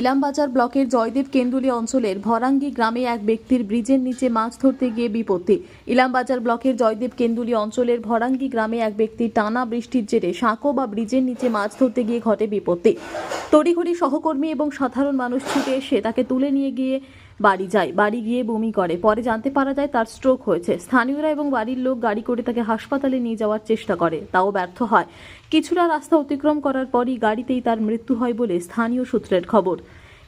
ইলামবাজার ব্লকের জয়দেব কেন্দুলি অঞ্চলের ভরাঙ্গি গ্রামে এক ব্যক্তির ব্রিজের নিচে মাছ ধরতে গিয়ে বিপত্তি। ইলামবাজার ব্লকের জয়দেব কেন্দুলি অঞ্চলের ভরাঙ্গি গ্রামে এক ব্যক্তির টানা বৃষ্টির জেরে সাঁকো বা ব্রিজের নিচে মাছ ধরতে গিয়ে ঘটে বিপত্তি। তড়িঘড়ি সহকর্মী এবং সাধারণ মানুষ ছুটে এসে তাকে তুলে নিয়ে গিয়ে বাড়ি যায়। বাড়ি গিয়ে বমি করে। পরে জানতে পারা যায় তার স্ট্রোক হয়েছে। স্থানীয়রা এবং বাড়ির লোক গাড়ি করে তাকে হাসপাতালে নিয়ে যাওয়ার চেষ্টা করে। তাও ব্যর্থ হয়। কিছুটা রাস্তা অতিক্রম করার পরই গাড়িতেই তার মৃত্যু হয় বলে স্থানীয় সূত্রের খবর।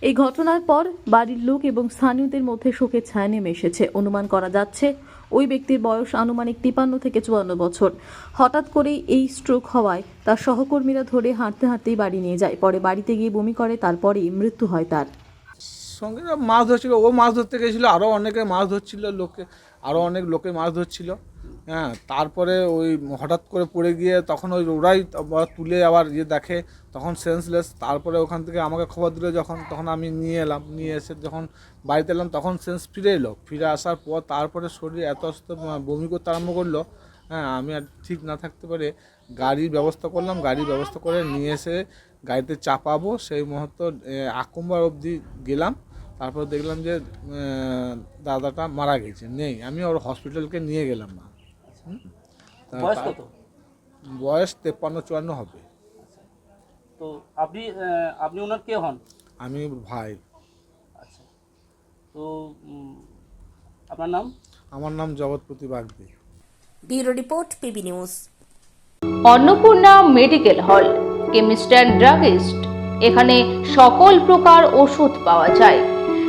এই ঘটনার পর বাড়ির লোক এবং স্থানীয়দের মধ্যে শোকের ছায়া নেমে এসেছে। অনুমান করা যাচ্ছে, ওই ব্যক্তির বয়স আনুমানিক তিপান্ন থেকে চুয়ান্ন বছর। হঠাৎ করেই এই স্ট্রোক হওয়ায় তার সহকর্মীরা ধরে হাঁটতে হাঁটতেই বাড়ি নিয়ে যায়। পরে বাড়িতে গিয়ে বমি করে, তারপরেই মৃত্যু হয় তার। সঙ্গে মাছ ধরছিল, ও মাছ ধরতে গেছিল আরও অনেকে মাছ ধরছিল লোকে আরও অনেক লোকে মাছ ধরছিল। হ্যাঁ তারপরে ওই হঠাৎ করে পড়ে গিয়ে তখন ওই ওরাই তুলে আবার ইয়ে দেখে, তখন সেন্সলেস তারপরে ওখান থেকে আমাকে খবর দিল যখন, তখন আমি নিয়ে এলাম, নিয়ে এসে যখন বাড়িতে এলাম, তখন সেন্স ফিরে এলো। ফিরে আসার পর তারপরে শরীর এত অসুস্থ বমি করতে আরম্ভ করল। হ্যাঁ আমি আর ঠিক না থাকতে পারে, গাড়ির ব্যবস্থা করলাম, গাড়ির ব্যবস্থা করে নিয়ে এসে গাড়িতে চাপাবো। সেই মুহূর্ত আকুম্বার অবধি গেলাম। তারপর দেখলাম যে দাদাটা মারা গেছে। নেই আমি ওর হসপিটালকে নিয়ে গেলাম না হুম? তা- বয়স তেপ্পান্ন চুয়ান্ন হবে। তো আপনি আপনি ওনার কে হন? আমি ভাই। আচ্ছা। তো আপনার নাম? আমার নাম Jagatpati Bagdi. Bureau report PB news. Annapurna medical hall chemist and druggist. এখানে সকল প্রকার ওষুধ পাওয়া যায়।